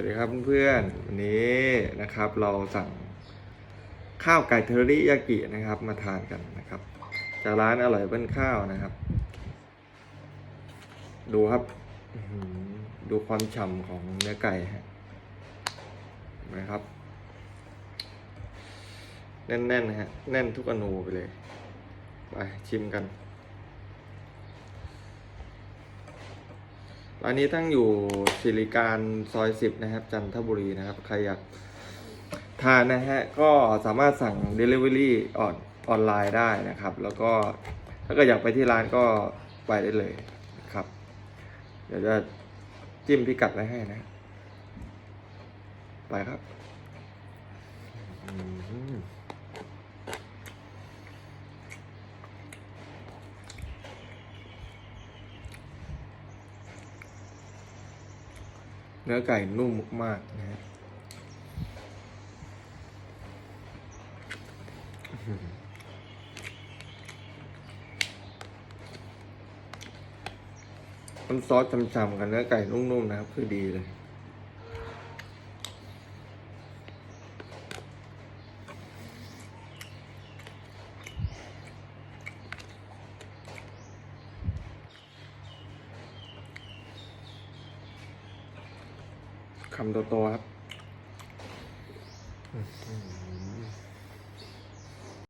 วัสดีครับเพื่อนๆวันนี้นะครับเราสั่งข้าวไก่เทอริยากินะครับ มาทานกันนะครับ จากร้านอร่อยเบิ้ลข้าวนะครับ ดูครับดูความฉ่ำของเนื้อไก่ฮะนไหมครับ แน่นๆนะฮะแน่นทุกอนูไปเลย ไปชิมกัน ร้านนี้ตั้งอยู่สิริการซอยสิบนะครับ จันทบุรีนะครับ ใครอยากทานนะฮะ ก็สามารถสั่ง Delivery ออนออนไลน์ได้นะครับ แล้วก็ถ้าเกิดอยากไปที่ร้านก็ไปได้เลยนะครับ เดี๋ยวจะจิ้มพิกัดไว้ให้นะ ไปครับ เนื้อไก่นุ่มมากนะฮะน้ำซอสจำๆกับเนื้อไก่นุ่มๆนะครับ คือดีเลย คำโตๆครับ